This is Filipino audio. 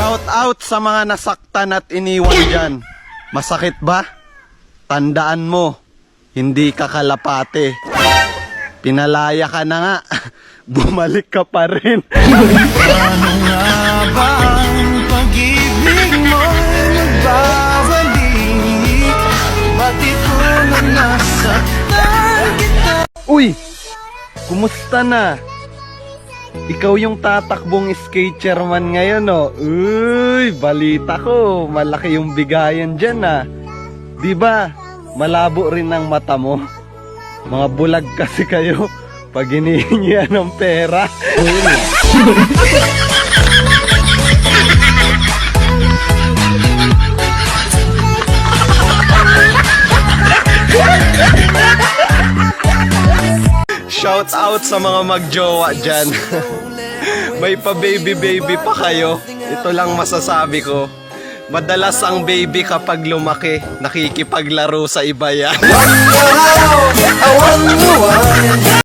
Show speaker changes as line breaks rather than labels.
Shout out sa mga nasaktan at iniwan dyan. Masakit ba? Tandaan mo, hindi ka kalapate. Pinalaya ka na nga, bumalik ka pa rin.
Ano nga ba ang pag-ibig mo nagbabalik? Ba't ito na nasaktan kita?
Uy! Kumusta na? Ikaw yung tatakbong skate chairman ngayon, no? Uy, balita ko, malaki yung bigayan dyan, ah. Di ba? Malabo rin ang mata mo. Mga bulag kasi kayo pag hinihingihan ng pera. Shout out sa mga magjowa dyan. May pa baby baby pa kayo. Ito lang masasabi ko. Madalas ang baby kapag lumaki, nakikipaglaro sa iba yan.